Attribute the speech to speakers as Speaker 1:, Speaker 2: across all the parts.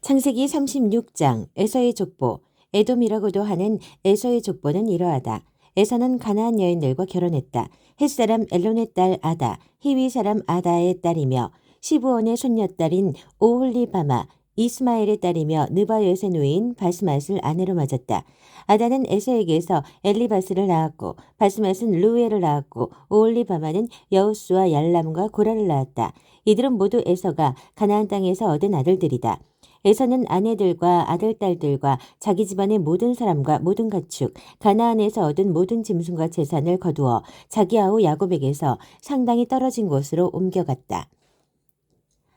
Speaker 1: 창세기 36장 에서의 족보 에돔이라고도 하는 에서의 족보는 이러하다. 에서는 가나안 여인들과 결혼했다. 햇사람 엘론의 딸 아다, 히위 사람 아다의 딸이며 시부온의 손녀딸인 오홀리바마, 이스마엘의 딸이며 느바요의 노인 바스맛을 아내로 맞았다. 아다는 에서에게서 엘리바스를 낳았고 바스맛은 루에를 낳았고 오홀리바마는 여우스와 얄람과 고라를 낳았다. 이들은 모두 에서가 가나안 땅에서 얻은 아들들이다. 에서는 아내들과 아들, 딸들과 자기 집안의 모든 사람과 모든 가축, 가나안에서 얻은 모든 짐승과 재산을 거두어 자기 아우 야곱에게서 상당히 떨어진 곳으로 옮겨갔다.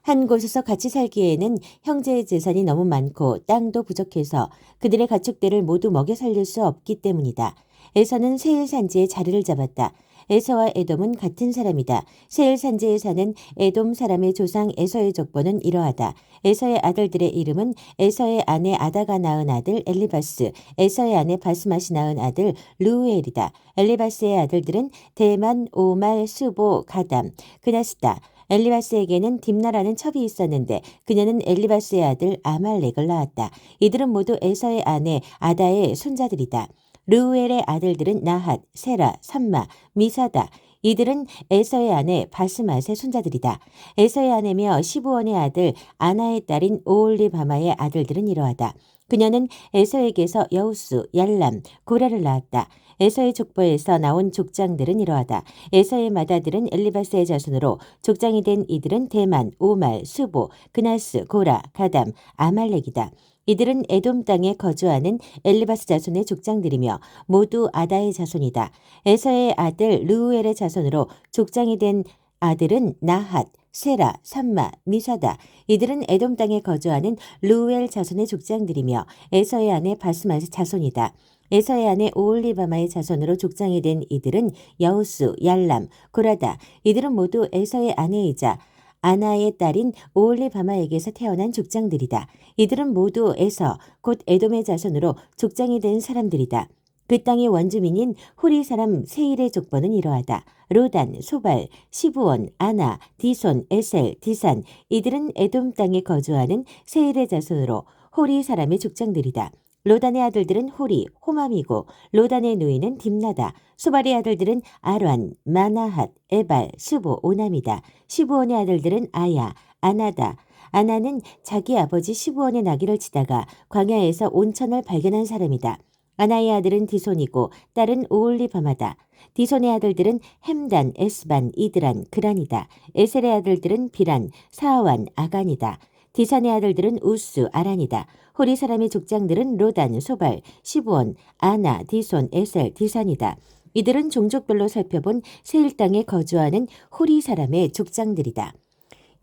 Speaker 1: 한 곳에서 같이 살기에는 형제의 재산이 너무 많고 땅도 부족해서 그들의 가축들을 모두 먹여 살릴 수 없기 때문이다. 에서는 세일 산지에 자리를 잡았다. 에서와 에돔은 같은 사람이다. 세일 산지에 사는 에돔 사람의 조상 에서의 족보는 이러하다. 에서의 아들들의 이름은 에서의 아내 아다가 낳은 아들 엘리바스, 에서의 아내 바스맛이 낳은 아들 루우엘이다. 엘리바스의 아들들은 대만, 오말, 수보, 가담, 그나스다. 엘리바스에게는 딥나라는 첩이 있었는데 그녀는 엘리바스의 아들 아말렉을 낳았다. 이들은 모두 에서의 아내 아다의 손자들이다. 르우엘의 아들들은 나핫, 세라, 삼마, 미사다. 이들은 에서의 아내 바스맛의 손자들이다. 에서의 아내며 시부원의 아들 아나의 딸인 오올리바마의 아들들은 이러하다. 그녀는 에서에게서 여우수, 얄람, 고라를 낳았다. 에서의 족보에서 나온 족장들은 이러하다. 에서의 마다들은 엘리바스의 자손으로 족장이 된 이들은 대만, 오말, 수보, 그나스, 고라, 가담, 아말렉이다. 이들은 에돔 땅에 거주하는 엘리바스 자손의 족장들이며 모두 아다의 자손이다. 에서의 아들 르우엘의 자손으로 족장이 된 아들은 나핫, 세라, 삼마, 미사다. 이들은 에돔 땅에 거주하는 르우엘 자손의 족장들이며 에서의 아내 바스마의 자손이다. 에서의 아내 오올리바마의 자손으로 족장이 된 이들은 여우스, 얄람, 고라다. 이들은 모두 에서의 아내이자 아나의 딸인 오올리바마에게서 태어난 족장들이다. 이들은 모두 에서 곧 에돔의 자손으로 족장이 된 사람들이다. 그 땅의 원주민인 호리 사람 세일의 족보는 이러하다. 로단, 소발, 시부온, 아나, 디손, 에셀, 디산 이들은 에돔 땅에 거주하는 세일의 자손으로 호리 사람의 족장들이다. 로단의 아들들은 호리, 호맘이고 로단의 누이는 딥나다. 소발의 아들들은 아란, 마나핫, 에발, 수보, 오남이다. 시부온의 아들들은 아야, 아나다. 아나는 자기 아버지 시부온의 나귀를 치다가 광야에서 온천을 발견한 사람이다. 아나의 아들은 디손이고 딸은 오올리바마다. 디손의 아들들은 햄단, 에스반, 이드란, 그란이다. 에셀의 아들들은 비란, 사아완, 아간이다. 디산의 아들들은 우스, 아란이다. 호리 사람의 족장들은 로단, 소발, 시부온, 아나, 디손, 에셀, 디산이다. 이들은 종족별로 살펴본 세일 땅에 거주하는 호리 사람의 족장들이다.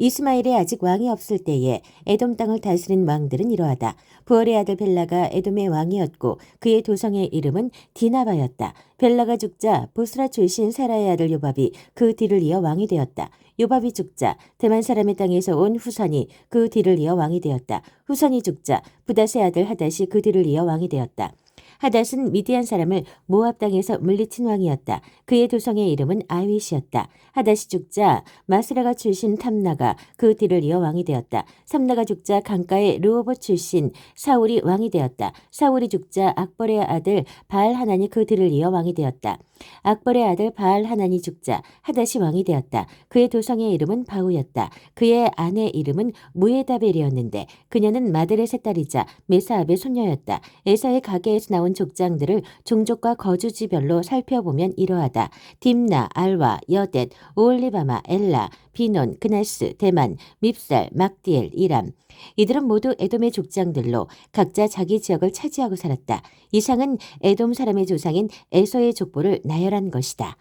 Speaker 1: 이스마엘이 아직 왕이 없을 때에 에돔 땅을 다스린 왕들은 이러하다. 부월의 아들 벨라가 에돔의 왕이었고 그의 도성의 이름은 디나바였다. 벨라가 죽자 보스라 출신 세라의 아들 요밥이 그 뒤를 이어 왕이 되었다. 요밥이 죽자 대만 사람의 땅에서 온 후선이 그 뒤를 이어 왕이 되었다. 후선이 죽자 부다스의 아들 하닷이 그 뒤를 이어 왕이 되었다. 하닷은 미디안 사람을 모압 땅에서 물리친 왕이었다. 그의 도성의 이름은 아윗이었다. 하닷이 죽자 마스라가 출신 탐나가 그 뒤를 이어 왕이 되었다. 삼나가 죽자 강가의 르오보 출신 사울이 왕이 되었다. 사울이 죽자 악벌의 아들 바알 하나니 그 뒤를 이어 왕이 되었다. 악벌의 아들 바알 하나니 죽자 하닷이 왕이 되었다. 그의 도성의 이름은 바우였다. 그의 아내 이름은 무에다벨이었는데 그녀는 마들의 딸이자 메사압의 손녀였다. 에사의 가게에서 나온 족장들을 종족과 거주지별로 살펴보면 이러하다. 딥나, 알와, 여댓, 오올리바마, 엘라, 비논, 그나스, 대만, 밉살, 막디엘, 이람. 이들은 모두 에돔의 족장들로 각자 자기 지역을 차지하고 살았다. 이상은 에돔 사람의 조상인 에서의 족보를 나열한 것이다.